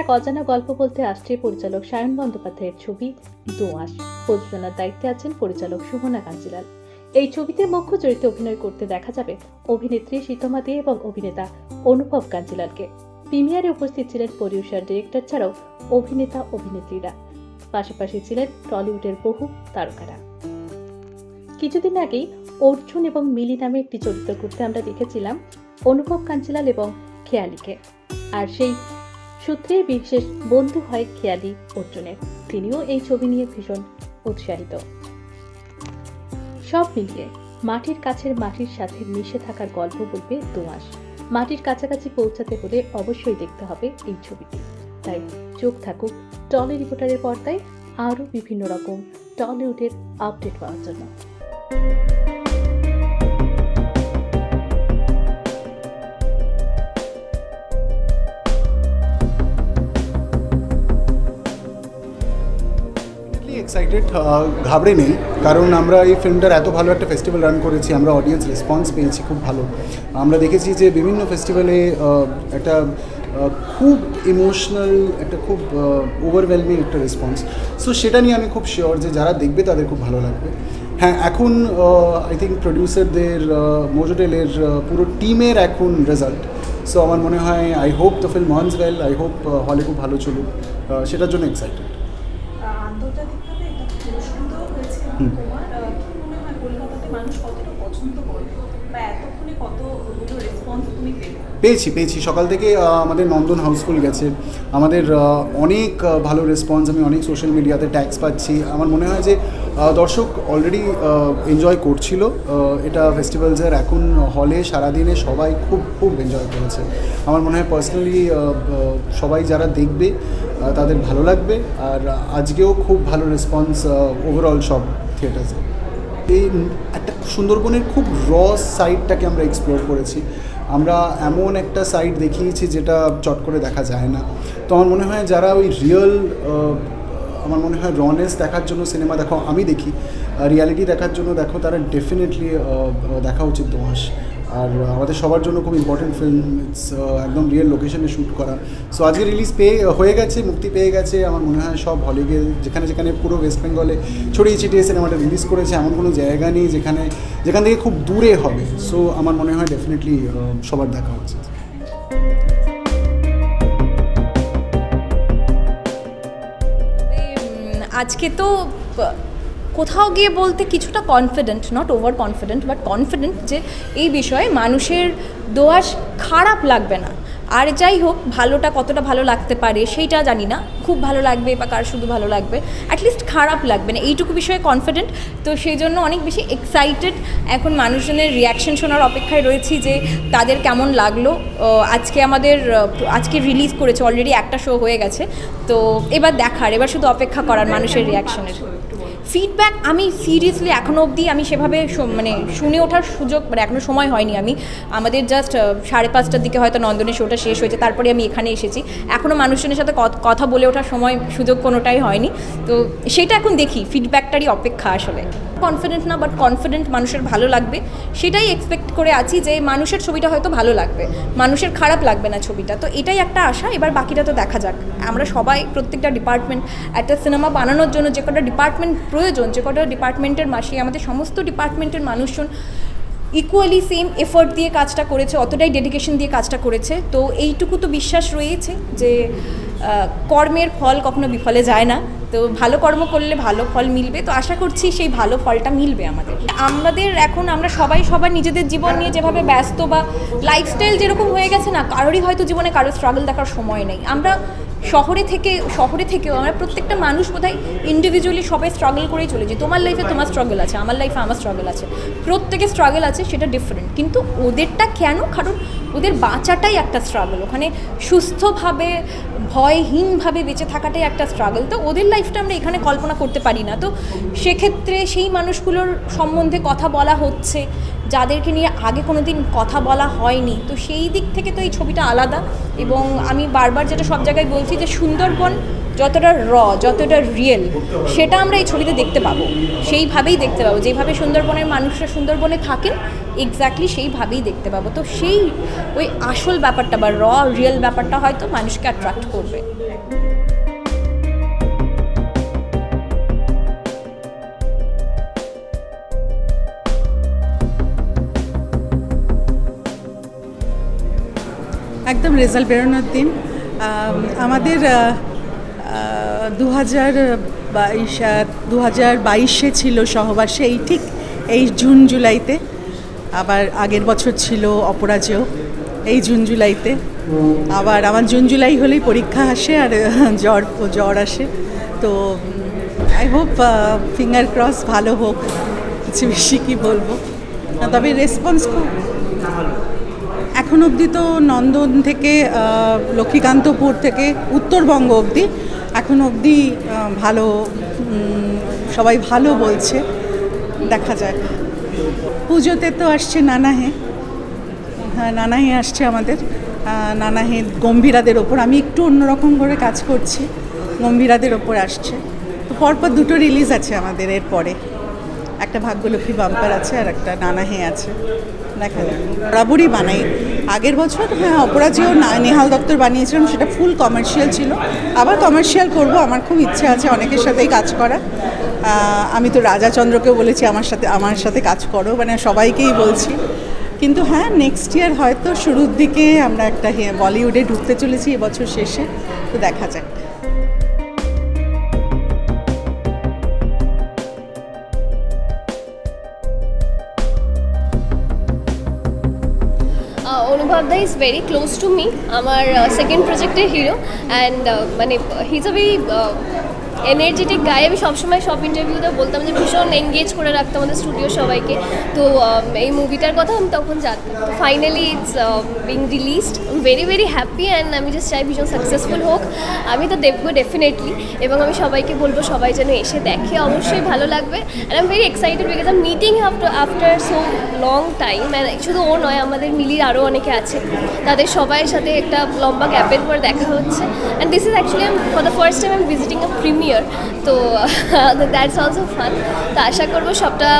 এক অজানা গল্প বলতে আসছে পরিচালক সায়ন বন্দ্যোপাধ্যায়ের ছবি দোঁয়াশ প্রযোজনার দায়িত্বে আছেন পরিচালক সুমনা কাঞ্জিলাল। এই ছবিতে মুখ্য চরিত্রে অভিনয় করতে দেখা যাবে অভিনেত্রী শীতমা দে এবং অভিনেতা অনুভব কাঞ্জিলালকে। প্রিমিয়ারে উপস্থিত ছিলেন প্রডিউসার, ডিরেক্টর ছাড়াও অভিনেতা, অভিনেত্রীরা। পাশাপাশি ছিলেন টলিউডের বহু তারকারা। কিছুদিন আগেই অর্জুন এবং মিলি নামে একটি চরিত্র করতে আমরা দেখেছিলাম অনুভব কাঞ্চিলাল এবং খেয়ালিকে। আর সেই সূত্রে বিশেষ বন্ধু হয় খেয়ালি অর্জুনের তিনিও এই ছবি নিয়ে ভীষণ উৎসাহিত। সব মিলিয়ে মাটির কাছের মাটির সাথে মিশে থাকার গল্প বলবে দোয়াশ মাটির কাছাকাছি পৌঁছাতে হলে অবশ্যই দেখতে হবে এই ছবিটি। তাই চোখ থাকুক টলি রিপোর্টারের পর্দায় আরও বিভিন্ন রকম টলিউডের আপডেট পাওয়ার জন্য। এক্সাইটেড ঘাবড়ে নেই কারণ আমরা এই ফিল্মটার এত ভালো একটা ফেস্টিভ্যাল রান করেছি, আমরা অডিয়েন্স রেসপন্স পেয়েছি খুব ভালো। আমরা দেখেছি যে বিভিন্ন ফেস্টিভ্যালে একটা খুব ইমোশনাল একটা খুব ওভারওয়েলমিং একটা রেসপন্স সো সেটা নিয়ে আমি খুব শিওর যে যারা দেখবে তাদের খুব ভালো লাগবে। হ্যাঁ এখন আই থিঙ্ক প্রডিউসারদের মোজোটেলের পুরো টিমের এখন রেজাল্ট সো আমার মনে হয় I hope the film once well I hope হলে খুব ভালো চলুক। সেটার জন্য এক্সাইটেড আন্তর্জাতিকভাবে এটা পুরস্কৃত হয়েছে এবং তোমার আহ, কি মনে হয় কলকাতাতে মানুষ কতটা পছন্দ করে বা এতক্ষণে কতগুলো রেসপন্স তুমি পেলে পেয়েছি পেয়েছি। সকাল থেকে আমাদের নন্দন হাউসফুল গেছে। আমাদের অনেক ভালো রেসপন্স আমি অনেক সোশ্যাল মিডিয়াতে ট্যাক্স পাচ্ছি। আমার মনে হয় যে দর্শক অলরেডি এনজয় করছিল। এটা ফেস্টিভ্যালসের এখন হলে সারাদিনে সবাই খুব খুব এনজয় করেছে। আমার মনে হয় পার্সোনালি সবাই যারা দেখবে তাদের ভালো লাগবে। আর আজকেও খুব ভালো রেসপন্স ওভারঅল সব থিয়েটার্সে এই একটা সুন্দরবনের খুব র সাইডটাকে আমরা এক্সপ্লোর করেছি। আমরা এমন একটা সাইড দেখিয়েছি যেটা চট করে দেখা যায় না। তো আমার মনে হয় যারা ওই রিয়েল আমার মনে হয় রনেস দেখার জন্য সিনেমা দেখো, আমি দেখি। রিয়ালিটি দেখার জন্য দেখো, তারা ডেফিনেটলি দেখা উচিত দোঁয়াশ আর আমাদের সবার জন্য খুব ইম্পর্টেন্ট ফিল্ম ইটস একদম রিয়েল লোকেশনে শ্যুট করা। সো আজকে রিলিজ পেয়ে হয়ে গেছে, মুক্তি পেয়ে গেছে। আমার মনে হয় সব হলে গিয়ে যেখানে যেখানে পুরো ওয়েস্ট বেঙ্গলে ছড়িয়ে ছিটিয়ে সিনেমাটা রিলিজ করেছে, এমন কোনো জায়গা নেই যেখানে, যেখান থেকে খুব দূরে হবে। সো আমার মনে হয় ডেফিনেটলি সবার দেখা উচিত। আজকে তো, কোথাও গিয়ে বলতে কিছুটা confident not over confident but confident যে এই বিষয়ে মানুষের দোয়াস খারাপ লাগবে না। আর যাই হোক, ভালোটা কতটা ভালো লাগতে পারে সেইটা জানি না। খুব ভালো লাগবে বা কার শুধু ভালো লাগবে। অ্যাটলিস্ট খারাপ লাগবে না। এইটুকু বিষয়ে কনফিডেন্ট তো সেই জন্য অনেক বেশি এক্সাইটেড এখন মানুষজনের রিয়াকশন শোনার অপেক্ষায় রয়েছি যে তাদের কেমন লাগল। আজকে আমাদের আজকে রিলিজ করেছে। অলরেডি একটা শো হয়ে গেছে। তো এবার দেখার, এবার শুধু অপেক্ষা করার মানুষের রিয়াকশনের ফিডব্যাক আমি সিরিয়াসলি এখনও অবধি আমি সেভাবে মানে শুনে ওঠার সুযোগ মানে এখনও সময় হয়নি আমি। আমাদের জাস্ট সাড়ে পাঁচটার দিকে হয়তো নন্দনের শোটা শেষ হয়েছে, তারপরে আমি এখানে এসেছি। এখনও মানুষজনের সাথে কথা বলে ওঠার সময় সুযোগ কোনোটাই হয়নি। তো সেটা এখন দেখি ফিডব্যাকটারই অপেক্ষা আসলে। কনফিডেন্ট না বাট কনফিডেন্ট মানুষের ভালো লাগবে। সেটাই এক্সপেক্ট করে আছি যে মানুষের ছবিটা হয়তো ভালো লাগবে, মানুষের খারাপ লাগবে না ছবিটা। তো এটাই একটা আশা, এবার বাকিটা তো দেখা যাক। আমরা সবাই প্রত্যেকটা ডিপার্টমেন্ট একটা সিনেমা বানানোর জন্য যে কটা ডিপার্টমেন্ট প্রয়োজন যে কটা ডিপার্টমেন্টের মাসে আমাদের সমস্ত ডিপার্টমেন্টের মানুষজন ইকুয়ালি সেম এফোর্ট দিয়ে কাজটা করেছে, অতটাই ডেডিকেশন দিয়ে কাজটা করেছে। তো এইটুকু তো বিশ্বাস রয়েছে যে কর্মের ফল কখনো বিফলে যায় না। তো ভালো কর্ম করলে ভালো ফল মিলবে। তো আশা করছি সেই ভালো ফলটা মিলবে আমাদের। আমাদের এখন আমরা সবাই সবার নিজেদের জীবন নিয়ে যেভাবে ব্যস্ত বা লাইফস্টাইল যেরকম হয়ে গেছে না, কারোরই হয়তো জীবনে কারোর স্ট্রাগল দেখার সময় নেই। আমরা শহরে থেকে, শহরে থেকেও আমরা প্রত্যেকটা মানুষ বোধহয় ইন্ডিভিজুয়ালি সবাই স্ট্রাগল করেই চলেছি। তোমার লাইফে তোমার স্ট্রাগল আছে, আমার লাইফে আমার স্ট্রাগল আছে। প্রত্যেকের স্ট্রাগল আছে, সেটা ডিফারেন্ট কিন্তু ওদেরটা কেন? কারণ ওদের বাঁচাটাই একটা স্ট্রাগল ওখানে সুস্থভাবে, ভয়হীনভাবে বেঁচে থাকাটাই একটা স্ট্রাগল তো ওদের লাইফটা আমরা এখানে কল্পনা করতে পারি না। তো সেক্ষেত্রে সেই মানুষগুলোর সম্বন্ধে কথা বলা হচ্ছে। যাদেরকে নিয়ে আগে কোনো দিন কথা বলা হয়নি। তো সেই দিক থেকে তো এই ছবিটা আলাদা। এবং আমি বারবার যেটা সব জায়গায় বলছি যে সুন্দরবন যতটা র, যতটা রিয়েল সেটা আমরা এই ছবিতে দেখতে পাবো। সেইভাবেই দেখতে পাবো। যেভাবে সুন্দরবনের মানুষরা সুন্দরবনে থাকেন এক্স্যাক্টলি সেইভাবেই দেখতে পাবো। তো সেই ওই আসল ব্যাপারটা বা র রিয়েল ব্যাপারটা হয়তো মানুষকে অ্যাট্রাক্ট করবে। একদম রেজাল্ট বেরোনোর দিন। আমাদের দু হাজার বাইশ দু হাজার বাইশে ছিল সহবাসে, এই ঠিক এই জুন জুলাইতে, আবার আগের বছর ছিল অপরাজেয়, এই জুন জুলাইতে, আবার আমার জুন জুলাই হলেই পরীক্ষা আসে আর জ্বর জ্বর আসে, তো, আই হোপ ফিঙ্গার ক্রস ভালো হোক কিছু বেশি কী বলব, তবে রেসপন্স খুব এখন অবধি তো নন্দন থেকে লক্ষ্মীকান্তপুর থেকে উত্তরবঙ্গ অবধি এখন অবধি ভালো সবাই ভালো বলছে, দেখা যাক। পুজোতে তো আসছে নানাহে হ্যাঁ নানাহে আসছে আমাদের নানাহে গম্ভীরাদের ওপর। আমি একটু অন্যরকম করে কাজ করছি, গম্ভীরাদের ওপর আসছে। তো পরপর দুটো রিলিজ আছে আমাদের এরপরে। একটা ভাগ্যলক্ষ্মী বাম্পার আছে আর একটা নানাহে আছে। দেখা যাক বরাবরই বানাই। আগের বছর হ্যাঁ অপরাজেও না- নেহাল দত্তর বানিয়েছিলাম, সেটা ফুল কমার্শিয়াল ছিল। আবার কমার্শিয়াল করব, আমার খুব ইচ্ছে আছে অনেকের সাথেই কাজ করা আমি তো রাজাচন্দ্রকেও বলেছি, আমার সাথে আমার সাথে কাজ করো মানে সবাইকেই বলছি। কিন্তু হ্যাঁ নেক্সট ইয়ার হয়তো শুরুর দিকে আমরা একটা বলিউডে ঢুকতে চলেছি, এবছর শেষে, তো দেখা যাক। The is very close to me আমার সেকেন্ড প্রজেক্টের হিরো অ্যান্ড মানে হি ইজ এনার্জেটিক গায়ে আমি সবসময় সব ইন্টারভিউতে বলতাম যে ভীষণ এঙ্গেজ করে রাখতাম আমাদের স্টুডিও সবাইকে। তো um, এই মুভিটার কথা আমি তখন জানতাম। তো finally it's being released very very happy and আমি জাস্ট চাই ভীষণ সাকসেসফুল হোক। আমি তো দেখব ডেফিনেটলি এবং আমি সবাইকে বলব সবাই যেন এসে দেখে। অবশ্যই ভালো লাগবে and I am very excited because um meeting after after so long time শুধু ও নয় আমাদের মিলির আরও অনেকে আছে। তাদের সবাইয়ের সাথে একটা লম্বা গ্যাপের পর দেখা হচ্ছে। And this is actually for the first time I visiting a premiere তো দ্যাটস অলসো ফান তো আশা করব সবটা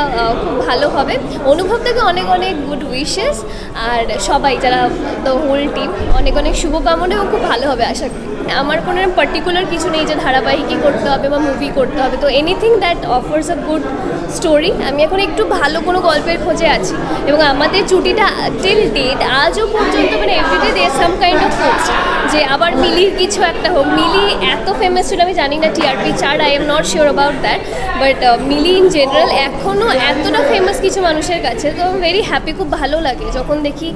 খুব ভালো হবে। অনুভব থেকে অনেক অনেক গুড উইশেস আর সবাই যারা দ্য হোল টিম অনেক অনেক শুভকামনা এবং খুব ভালো হবে আশা করি। আমার কোনো পার্টিকুলার কিছু নেই যে ধারাবাহিকই করতে হবে বা মুভি করতে হবে। তো anything that offers a good story আমি এখন একটু ভালো কোনো গল্পের খোঁজে আছি। এবং আমাদের ছুটিটা টিল ডেট আজও পর্যন্ত মানে everyday they some kind of post যে আবার মিলির কিছু একটা হোক। মিলি এত ফেমাস ছিল, আমি জানি না TRP chart I am not sure about that but Mili in general এখনও এতটা ফেমাস কিছু মানুষের কাছে, তো ভেরি হ্যাপি খুব ভালো লাগে যখন দেখি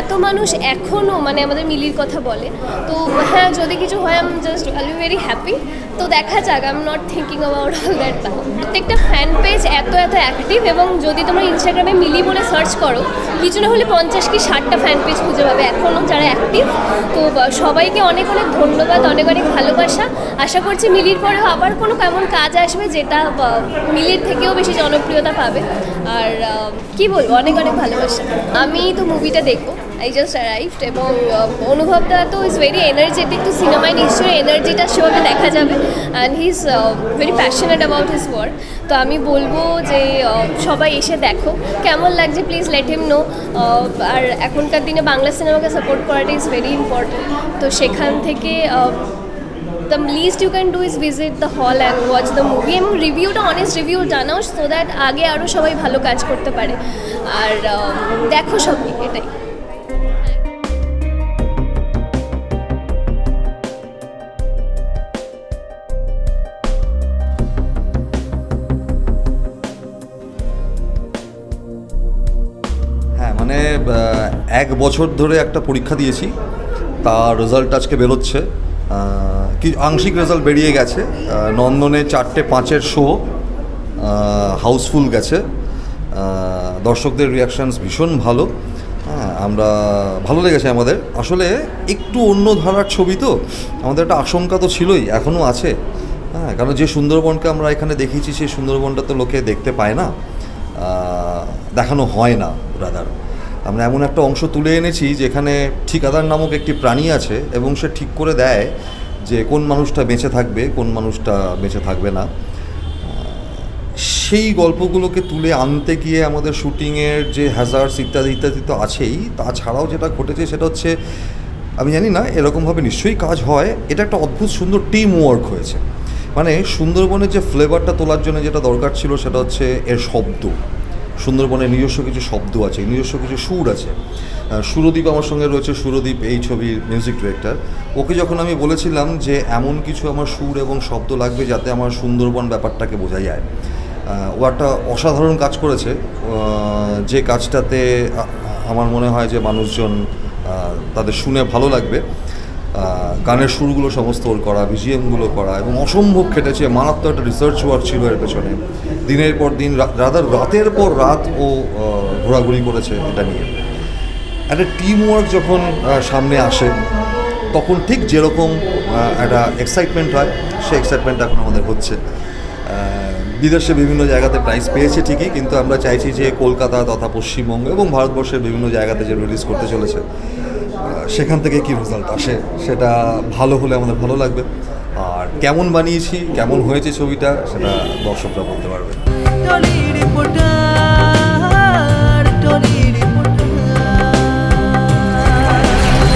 এত মানুষ এখনও মানে আমাদের মিলির কথা বলে। তো হ্যাঁ যদি কিছু হয় আম just I be very happy তো দেখা যাক I am not thinking about all that now প্রত্যেকটা ফ্যান পেজ এত এত অ্যাক্টিভ এবং যদি তোমরা ইনস্টাগ্রামে মিলি বলে সার্চ করো, কিছু না হলে পঞ্চাশ কি ষাটটা ফ্যান পেজ খুঁজে পাবে এখনও যারা অ্যাক্টিভ তো সবাইকে অনেক অনেক ধন্যবাদ, অনেক অনেক ভালোবাসা। আশা করছি মিলির পরেও আবার কোনো কেমন কাজ আসবে যেটা মিলের থেকেও বেশি জনপ্রিয়তা পাবে? আর কি বলব, অনেক অনেক ভালোবাসা। আমি তো মুভিটা দেখব। আই জাস্ট অ্যারাইভড এবং অনুভবটা তো ইজ ভেরি এনার্জেটিক তো সিনেমায় নিশ্চয়ই এনার্জিটা সেভাবে দেখা যাবে। And he is very passionate about his work তো আমি বলব যে সবাই এসে দেখো। কেমন লাগছে প্লিজ লেট হিম নো আর এখনকার দিনে বাংলা সিনেমাকে সাপোর্ট করাটা ইজ ভেরি ইম্পর্টেন্ট তো সেখান থেকে the list you can do is visit the hall and watch the movie এবং রিভিউটা অনেস্ট রিভিউ জানাও সো দ্যাট আগে আরও সবাই ভালো কাজ করতে পারে। আর দেখো সবাই, এটাই। হ্যাঁ মানে এক বছর ধরে একটা পরীক্ষা দিয়েছি। তার রেজাল্ট আজকে বেরোচ্ছে। কি, আংশিক রেজাল্ট বেরিয়ে গেছে। নন্দনে চারটে পাঁচের শো হাউসফুল গেছে। দর্শকদের রিয়াকশানস ভীষণ ভালো। হ্যাঁ আমরা, ভালো লেগেছে আমাদের। আসলে একটু অন্য ধারার ছবি তো, আমাদের একটা আশঙ্কা তো ছিলই এখনও আছে। হ্যাঁ কারণ যে সুন্দরবনকে আমরা এখানে দেখিয়েছি, সেই সুন্দরবনটা তো লোকে দেখতে পায় না। দেখানো হয় না রাদার আমরা এমন একটা অংশ তুলে এনেছি, যেখানে ঠিকাদার নামক একটি প্রাণী আছে, এবং সে ঠিক করে দেয় যে কোন মানুষটা বেঁচে থাকবে, কোন মানুষটা বেঁচে থাকবে না। সেই গল্পগুলোকে তুলে আনতে গিয়ে আমাদের শুটিংয়ের যে হ্যাজার্স ইত্যাদি ইত্যাদি তো আছেই। তাছাড়াও যেটা ঘটেছে সেটা হচ্ছে, আমি জানি না, এরকমভাবে নিশ্চয়ই কাজ হয়। এটা একটা অদ্ভুত সুন্দর টিম ওয়ার্ক হয়েছে। মানে সুন্দরবনের যে ফ্লেভারটা তোলার জন্য যেটা দরকার ছিল সেটা হচ্ছে এর শব্দ। সুন্দরবনের নিজস্ব কিছু শব্দ আছে, নিজস্ব কিছু সুর আছে। সুরদীপ আমার সঙ্গে রয়েছে, সুরদীপ এই ছবির মিউজিক ডিরেক্টর ওকে যখন আমি বলেছিলাম যে এমন কিছু আমার সুর এবং শব্দ লাগবে যাতে আমার সুন্দরবন ব্যাপারটাকে বোঝা যায় ও একটা অসাধারণ কাজ করেছে। যে কাজটাতে আমার মনে হয় যে মানুষজন তাদের শুনে ভালো লাগবে। গানের সুরগুলো সমস্ত ওর করা ভিজিএমগুলো করা এবং অসম্ভব খেটেছে। মারাত্মক একটা রিসার্চ ওয়ার্ক ছিল এর পেছনে। দিনের পর দিন রাদার রাতের পর রাত ও ঘোরাঘুরি করেছে এটা নিয়ে। একটা টিম ওয়ার্ক যখন সামনে আসে, তখন ঠিক যেরকম একটা এক্সাইটমেন্ট হয়, সেই এক্সাইটমেন্ট এখন আমাদের হচ্ছে। বিদেশে বিভিন্ন জায়গাতে প্রাইজ পেয়েছে ঠিকই, কিন্তু আমরা চাইছি যে কলকাতা তথা পশ্চিমবঙ্গ এবং ভারতবর্ষের বিভিন্ন জায়গাতে যে রিলিজ করতে চলেছে। সেখান থেকে কি রেজাল্ট আসে? সেটা ভালো হলে আমাদের ভালো লাগবে। আর কেমন বানিয়েছি, কেমন হয়েছে ছবিটা, সেটা দর্শকরা বলতে পারবে।